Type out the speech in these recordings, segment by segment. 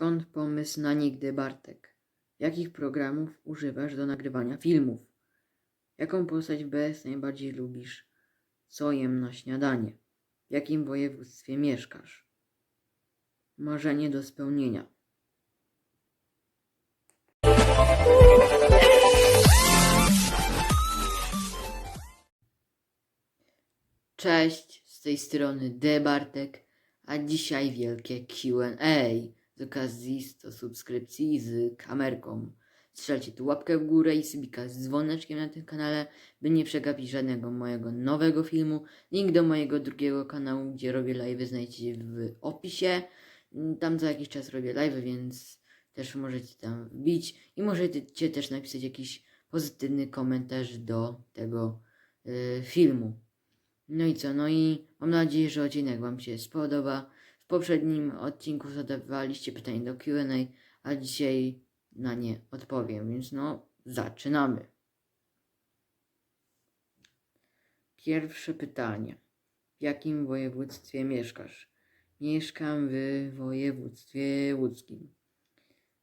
Skąd pomysł na nigdy, Bartek? Jakich programów używasz do nagrywania filmów? Jaką postać w BS najbardziej lubisz? Co jem na śniadanie? W jakim województwie mieszkasz? Marzenie do spełnienia. Cześć, z tej strony D Bartek, a dzisiaj wielkie Q&A z 100 subskrypcji z kamerką. Strzelcie tu łapkę w górę i subika z dzwoneczkiem na tym kanale, by nie przegapić żadnego mojego nowego filmu. Link do mojego drugiego kanału, gdzie robię live znajdziecie w opisie. Tam za jakiś czas robię live, więc też możecie tam wbić i możecie też napisać jakiś pozytywny komentarz do tego y, filmu. No i co? No i mam nadzieję, że odcinek Wam się spodoba. Poprzednim odcinku zadawaliście pytania do QA, a dzisiaj na nie odpowiem, więc no, zaczynamy. Pierwsze pytanie. W jakim województwie mieszkasz? Mieszkam w województwie łódzkim.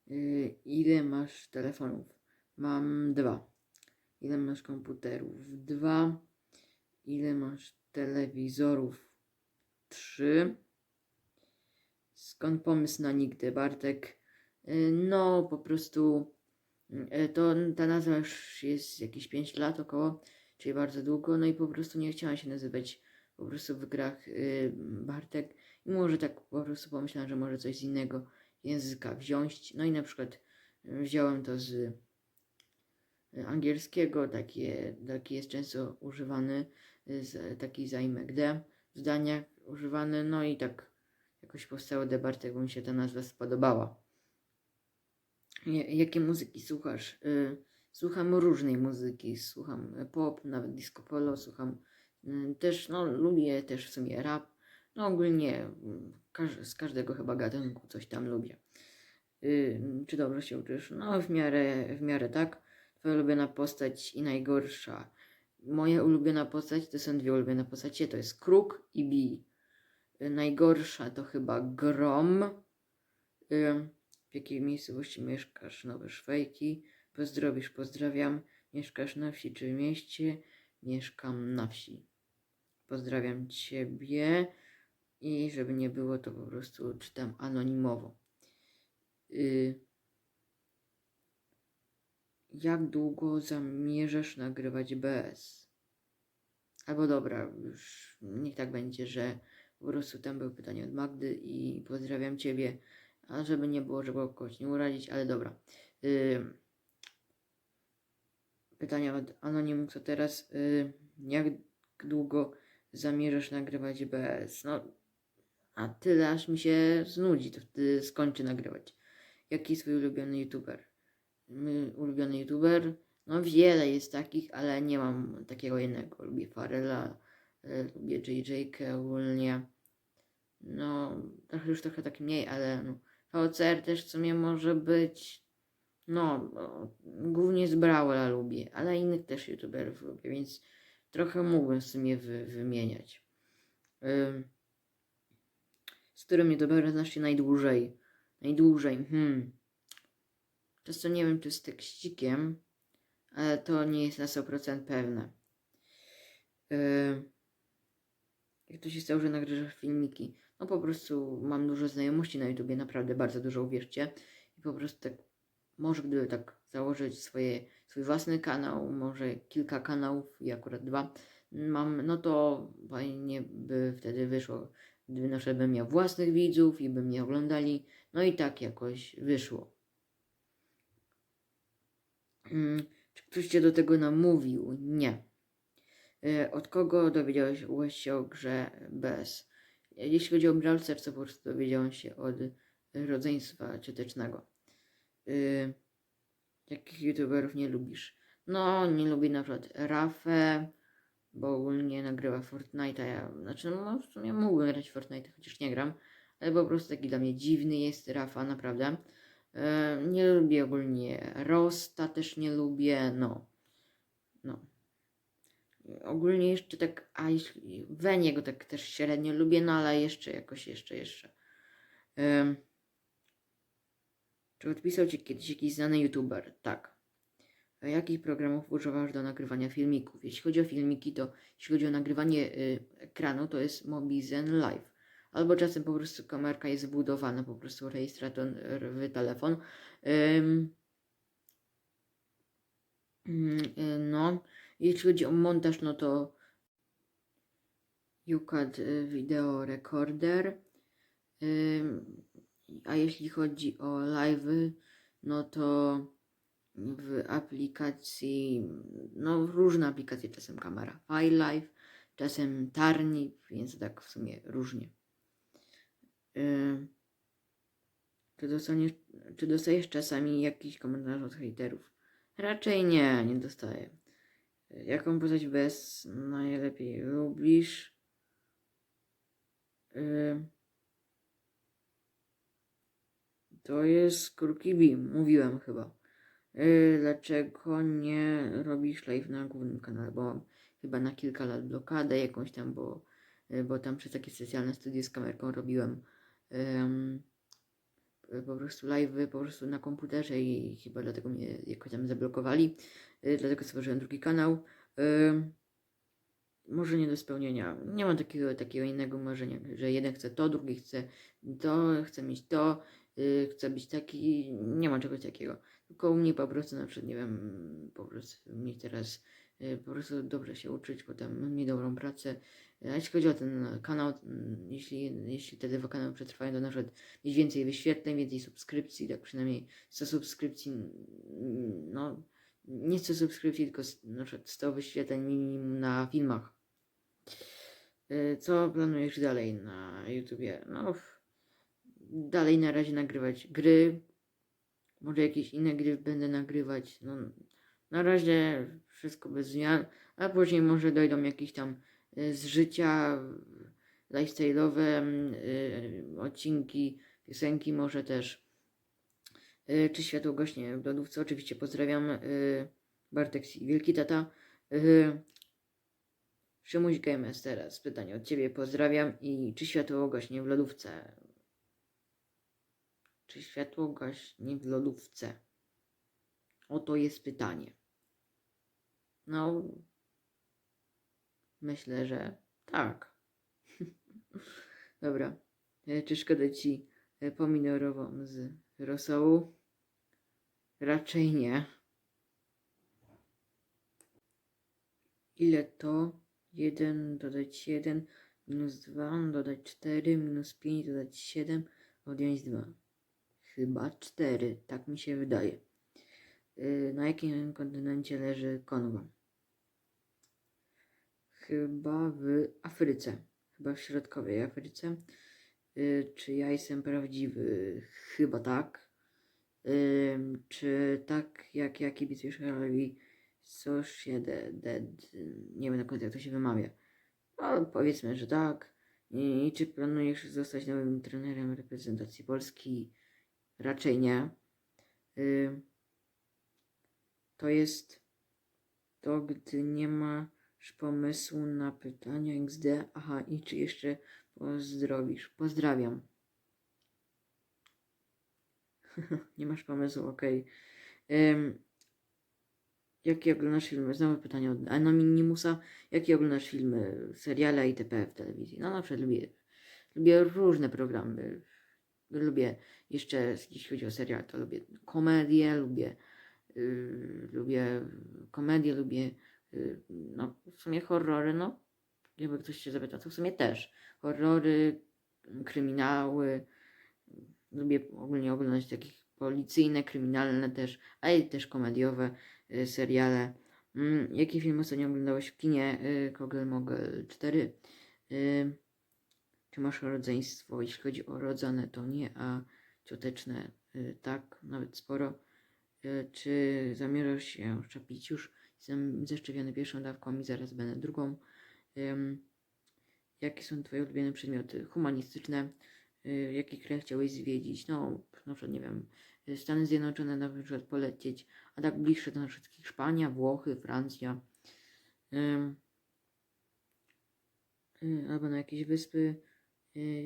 Yy, ile masz telefonów? Mam dwa. Ile masz komputerów? Dwa. Ile masz telewizorów? Trzy. Skąd pomysł na nigdy, Bartek? Y, No, po prostu y, to ta nazwa już jest jakieś 5 lat około, czyli bardzo długo, no i po prostu nie chciałam się nazywać po prostu w grach y, Bartek i może tak po prostu pomyślałam, że może coś z innego języka wziąć, no i na przykład wziąłem to z angielskiego, takie, taki jest często używany, z, taki zaimek D w zdaniach używany, no i tak jakoś powstało D Bartek, bo mi się ta nazwa spodobała. Ja- Jakie muzyki słuchasz? Y, Słucham różnej muzyki, słucham pop, nawet disco polo, słucham y, też, no lubię też w sumie rap, no ogólnie mm, z każdego chyba gatunku coś tam lubię. Y, Czy dobrze się uczysz? No w miarę, w miarę tak. Twoja ulubiona postać i najgorsza. Moja ulubiona postać to są dwie ulubione postacie, to jest Kruk i Bi. Najgorsza to chyba Grom. Y, w jakiej miejscowości mieszkasz? Nowe Szwajki. Pozdrowisz, pozdrawiam. Mieszkasz na wsi czy w mieście? Mieszkam na wsi. Pozdrawiam Ciebie. I żeby nie było, to po prostu czytam anonimowo. Y, jak długo zamierzasz nagrywać BS? Albo dobra, już niech tak będzie, że po prostu tam było pytanie od Magdy i pozdrawiam Ciebie, a żeby nie było, żeby kogoś nie urazić, ale dobra. Y, pytania od Anonimu, co teraz? Y, jak długo zamierzasz nagrywać BS? No, a tyle aż mi się znudzi, to wtedy skończę nagrywać. Jaki jest twój ulubiony youtuber? Mój ulubiony youtuber? No wiele jest takich, ale nie mam takiego jednego. Lubię Farela, lubię JJ ogólnie. No, trochę już trochę tak mniej, ale no. VCR też w sumie może być. No, no, głównie z Brawla lubię, ale innych też youtuberów lubię, więc trochę mógłbym w sumie wy, wymieniać. Ym, z którym youtuberem znasz się najdłużej? Najdłużej, hmm. Często nie wiem, czy z tekścikiem, ale to nie jest na 100% pewne. Yy, jak to się stało, że nagrywasz filmiki? No po prostu mam dużo znajomości na YouTubie, naprawdę bardzo dużo, uwierzcie. I po prostu tak, może gdyby tak założyć swoje, swój własny kanał, może kilka kanałów i akurat dwa mam, no to fajnie by wtedy wyszło, gdyby na przykład bym miał własnych widzów i by mnie oglądali, no i tak jakoś wyszło. Mm, Czy ktoś cię do tego namówił? Nie. E, Od kogo dowiedziałeś się o grze BS? Jeśli chodzi o Brawl Stars, to po prostu dowiedziałem się od rodzeństwa ciotecznego. Y, Jakich youtuberów nie lubisz? No, nie lubię na przykład Rafę, bo ogólnie nagrywa Fortnite'a. Ja, znaczy, no, w sumie mógłbym grać Fortnite, chociaż nie gram, ale po prostu taki dla mnie dziwny jest Rafa, naprawdę. E, nie lubię ogólnie Rosta, też nie lubię, no. No. Ogólnie jeszcze tak, a jeśli Weniego tak też średnio lubię, no ale jeszcze jakoś, jeszcze, jeszcze. Em, Czy odpisał Ci kiedyś jakiś znany youtuber? Tak. Jakich programów używasz do nagrywania filmików? Jeśli chodzi o filmiki, to jeśli chodzi o nagrywanie y, ekranu, to jest Mobizen Live. Albo czasem po prostu kamerka jest wbudowana, po prostu rejestrator w telefon. Ym, mm, y, no, jeśli chodzi o montaż, no to UCAD y, Video Recorder. A jeśli chodzi o live, no to w aplikacji, no różne aplikacje, czasem kamera FileLive, czasem Tarnip, więc tak w sumie różnie. Czy, dostaniesz, czy dostajesz czasami jakiś komentarz od hejterów? Raczej nie, nie dostaję. Jaką postać bez najlepiej lubisz? To jest Kruki Beam, mówiłem chyba. Dlaczego nie robisz live na głównym kanale? Bo chyba na kilka lat blokadę jakąś tam, bo, yy, bo tam przez takie specjalne studio z kamerką robiłem po prostu live po prostu na komputerze i chyba dlatego mnie jakoś tam zablokowali. Yy, dlatego stworzyłem drugi kanał. Ym, może nie do spełnienia. Nie mam takiego, takiego innego marzenia, że jeden chce to, drugi chce to, chce mieć to, chce być taki. Nie ma czegoś takiego. Tylko u mnie po prostu na przykład, nie wiem, po prostu mieć teraz y, po prostu dobrze się uczyć, potem mieć dobrą pracę. A jeśli chodzi o ten kanał, mm, jeśli, jeśli te dwa kanały przetrwają, to na przykład mieć więcej wyświetleń, więcej subskrypcji, tak przynajmniej 100 subskrypcji, mm, no nie 100 subskrypcji, tylko na przykład 100 wyświetleń minimum na filmach. Y, Co planujesz dalej na YouTubie? No, dalej na razie nagrywać gry, może jakieś inne gry będę nagrywać. No, na razie wszystko bez zmian, a później może dojdą jakieś tam y, z życia lifestyle'owe y, odcinki, piosenki może też. Y, czy światło gaśnie w lodówce? Oczywiście pozdrawiam Bartek Wielki Tata. Szymuś Games teraz pytanie od Ciebie pozdrawiam i czy światło gaśnie w lodówce? Czy światło gaśnie w lodówce? Oto jest pytanie. No, myślę, że tak. Dobra. E, Czy szkoda ci e, pomidorową z rosołu? Raczej nie. Ile to? 1 dodać 1, minus 2, dodać 4, minus 5, dodać 7, odjąć 2. Chyba 4, tak mi się wydaje. Y, Na jakim kontynencie leży Kongo? Chyba w Afryce. Chyba w środkowej Afryce. Y, Czy ja jestem prawdziwy? Chyba tak. Czy tak jak ja kibicujesz Realowi Sociedad? Nie wiem do końca jak to się wymawia. No, powiedzmy, że tak. I, czy planujesz zostać nowym trenerem reprezentacji Polski? Raczej nie. To jest to, gdy nie masz pomysłu na pytania XD. Aha, i czy jeszcze pozdrowisz? Pozdrawiam. nie masz pomysłu, okej. Ym, Jakie oglądasz filmy? Znowu pytanie od Anonymousa. Jakie oglądasz filmy, seriale itp. w telewizji? No na przykład lubię, lubię różne programy. Lubię jeszcze, jeśli chodzi o serial, to lubię komedię, lubię yy, lubię komedię, lubię no w sumie horrory, no jakby ktoś się zapytał, to w sumie też horrory, kryminały, lubię ogólnie oglądać takich policyjne, kryminalne też, ale też komediowe y, seriale. Mm, jaki film ostatnio oglądałeś w kinie? Y, Kogel Mogel 4. Y, czy masz rodzeństwo? Jeśli chodzi o rodzone, to nie, a cioteczne y, tak, nawet sporo. Y, czy zamierzasz się szczepić już? Jestem zaszczepiony pierwszą dawką i zaraz będę drugą. Ym, jakie są Twoje ulubione przedmioty humanistyczne? Y, jaki kraj chciałeś zwiedzić? No, na przykład, nie wiem, Stany Zjednoczone na przykład polecieć, a tak bliższe na przykład Hiszpania, Włochy, Francja. Y, albo na jakieś wyspy.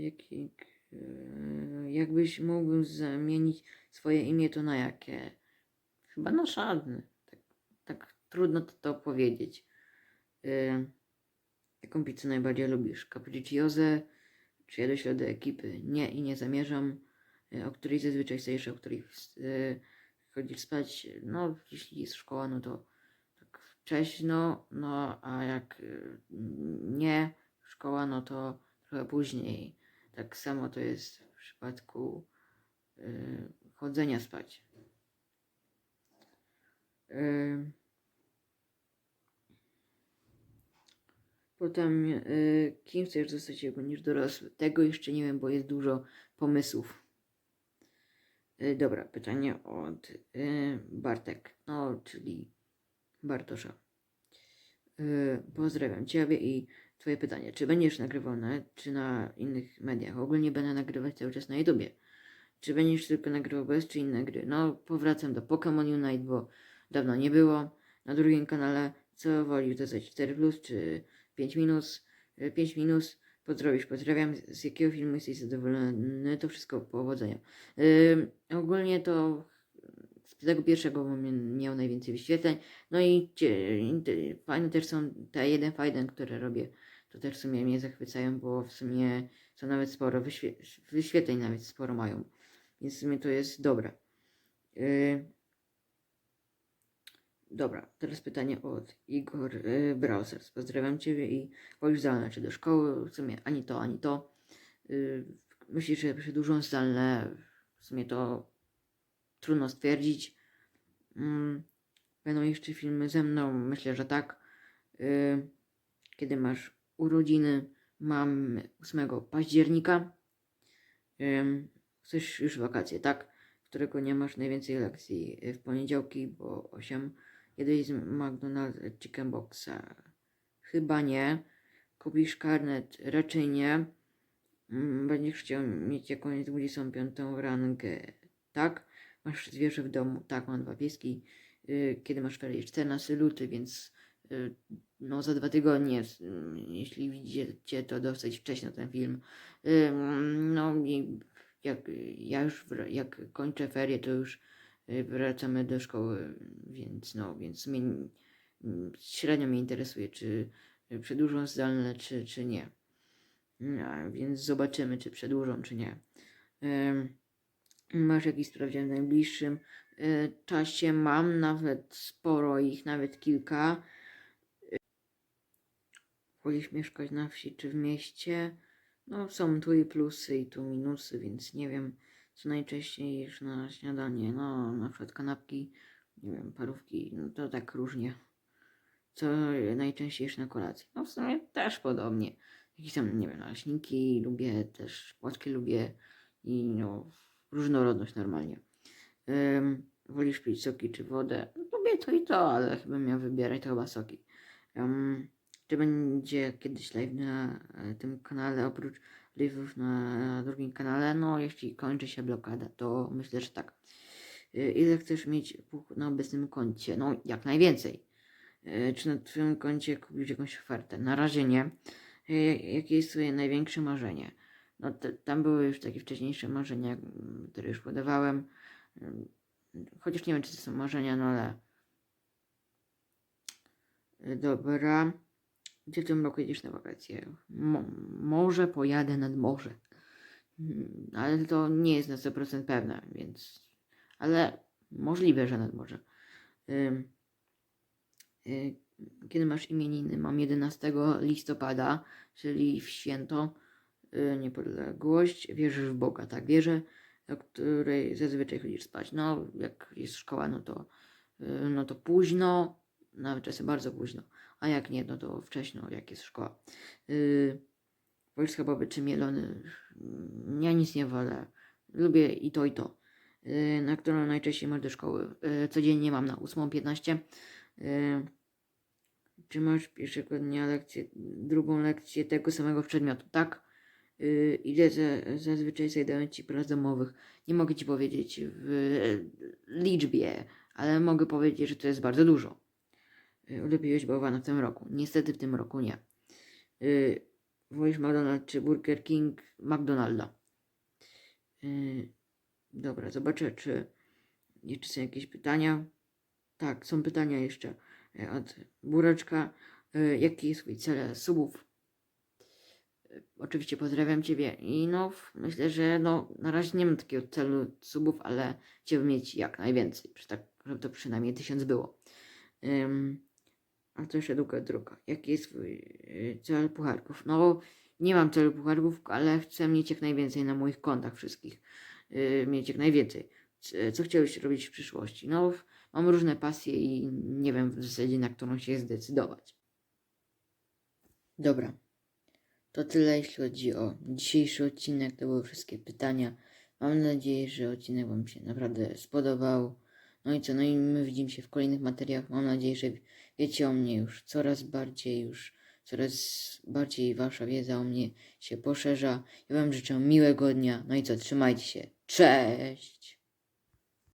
Jaki Yy, jakbyś mógł zamienić swoje imię, to na jakie? Chyba na żadne. Tak, tak trudno to, to powiedzieć. Yy, jaką pizzę najbardziej lubisz? Capricciose czy jadłeś lody ekipy? Nie i nie zamierzam. Yy, o której zazwyczaj stajesz, o której yy, chodzisz spać? No, jeśli jest szkoła, no to tak wcześno, no a jak yy, nie szkoła, no to trochę później. Tak samo to jest w przypadku yy, chodzenia spać. Yy, Potem, yy, kim chcesz zostać, jak będziesz dorosły? Tego jeszcze nie wiem, bo jest dużo pomysłów. Yy, dobra, pytanie od yy, Bartek, no, czyli Bartosza. Yy, pozdrawiam Ciebie i Twoje pytanie. Czy będziesz nagrywał na, czy na innych mediach? Ogólnie będę nagrywać cały czas na YouTubie. Czy będziesz tylko nagrywał bez, czy inne gry? No, powracam do Pokémon Unite, bo dawno nie było. Na drugim kanale, co wolisz dodać 4 plus czy 5 minus? Y, 5 minus. Pozdrowisz, pozdrawiam. Z jakiego filmu jesteś zadowolony? To wszystko powodzenia. Yy, ogólnie to z tego pierwszego miał najwięcej wyświetleń. No i fajne też są te jeden fajden, które robię. To też w sumie mnie zachwycają, bo w sumie są nawet sporo wyświe- wyświetleń, nawet sporo mają. Więc w sumie to jest dobre. Yy, dobra, teraz pytanie od Igor yy, Browsers. Pozdrawiam Ciebie i wolisz zdalne czy do szkoły? W sumie ani to, ani to. Yy, myślisz, że przedłużą zdalne? W sumie to trudno stwierdzić. Mm, będą jeszcze filmy ze mną? Myślę, że tak. Yy, kiedy masz urodziny? Mam 8 października. Ym, chcesz już wakacje, tak? Którego nie masz najwięcej lekcji y, w poniedziałki, bo 8. Jedź z McDonald's Chicken Boxa. Chyba nie. Kupisz karnet? Raczej nie. Mm, Będziesz chciał mieć jakąś 25 rangę, tak? Masz zwierzę w domu? Tak, mam dwa pieski. Y, Kiedy masz ferie? 14 luty, więc y, no za dwa tygodnie, mm, jeśli widzicie to dosyć wcześnie ten film. Ym, No i jak ja już jak kończę ferie, to już y, wracamy do szkoły, więc no, więc mnie mm, średnio mnie interesuje, czy przedłużą zdalne, czy, czy nie. No, więc zobaczymy, czy przedłużą, czy nie. Masz jakiś sprawdzian w najbliższym y, czasie? Mam nawet sporo ich, nawet kilka. Wolisz mieszkać na wsi czy w mieście? No, są tu i plusy, i tu minusy, więc nie wiem, co najczęściej jesz na śniadanie. No, na przykład kanapki, nie wiem, parówki, no to tak różnie. Co najczęściej jesz na kolację? No, w sumie też podobnie. Jakieś tam, nie wiem, naleśniki lubię, też płatki lubię i no, różnorodność normalnie. Ym, wolisz pić soki czy wodę? Lubię to i to, ale chyba miał wybierać to chyba soki. Czy będzie kiedyś live na e, tym kanale oprócz live'ów na drugim kanale? No, jeśli kończy się blokada, to myślę, że tak. Y, Ile chcesz mieć na obecnym koncie? No, jak najwięcej. Y, Czy na twoim koncie kupisz jakąś ofertę? Na razie nie. Y, Jakie jest twoje największe marzenie? No, te, tam były już takie wcześniejsze marzenia, m, które już podawałem. Chociaż nie wiem, czy to są marzenia, no ale... Dobra. Gdzie w tym roku jedziesz na wakacje? Mo może pojadę nad morze. Mm, Ale to nie jest na 100% pewne, więc. Ale możliwe, że nad morze. Y, kiedy masz imieniny? Mam 11 listopada, czyli w święto y, niepodległość. Wierzysz w Boga, tak? Wierzę, o której zazwyczaj chodzisz spać. No, jak jest szkoła, no to, y, no to późno, nawet czasem bardzo późno. A jak nie, no to wcześno, jak jest szkoła. Yy, Wolisz schabowy czy mielony? Mm, Ja nic nie wolę. Lubię i to, i to. Yy, na którą najczęściej masz do szkoły? Yy, codziennie mam na 8.15. Yy, czy masz pierwszego dnia lekcję, drugą lekcję tego samego przedmiotu? Tak. Yy, ile za, zazwyczaj zajdają ci prac domowych? Nie mogę ci powiedzieć w liczbie, ale mogę powiedzieć, że to jest bardzo dużo. Y, Ulepiłeś bałwana w tym roku. Niestety w tym roku nie. Yy, wolisz McDonald's czy Burger King? McDonalda. Yy, dobra, zobaczę, czy jeszcze są jakieś pytania. Tak, są pytania jeszcze yy, od Bureczka. Yy, jaki jest twój cel subów? Yy, Oczywiście pozdrawiam Ciebie i no, myślę, że no, na razie nie mam takiego celu subów, ale chciałbym mieć jak najwięcej, tak, żeby to przynajmniej tysiąc było. Ym, a to jeszcze druga droga. Jaki jest twój yy, cel pucharków? No, nie mam celu pucharków, ale chcę mieć jak najwięcej na moich kontach wszystkich. Yy, mieć jak najwięcej. Co chciałbyś robić w przyszłości? No, mam różne pasje i nie wiem w zasadzie na którą się zdecydować. Dobra. To tyle, jeśli chodzi o dzisiejszy odcinek. To były wszystkie pytania. Mam nadzieję, że odcinek Wam się naprawdę spodobał. No i co? No i my widzimy się w kolejnych materiałach. Mam nadzieję, że wiecie o mnie już coraz bardziej, już coraz bardziej Wasza wiedza o mnie się poszerza. Ja Wam życzę miłego dnia. No i co? Trzymajcie się. Cześć!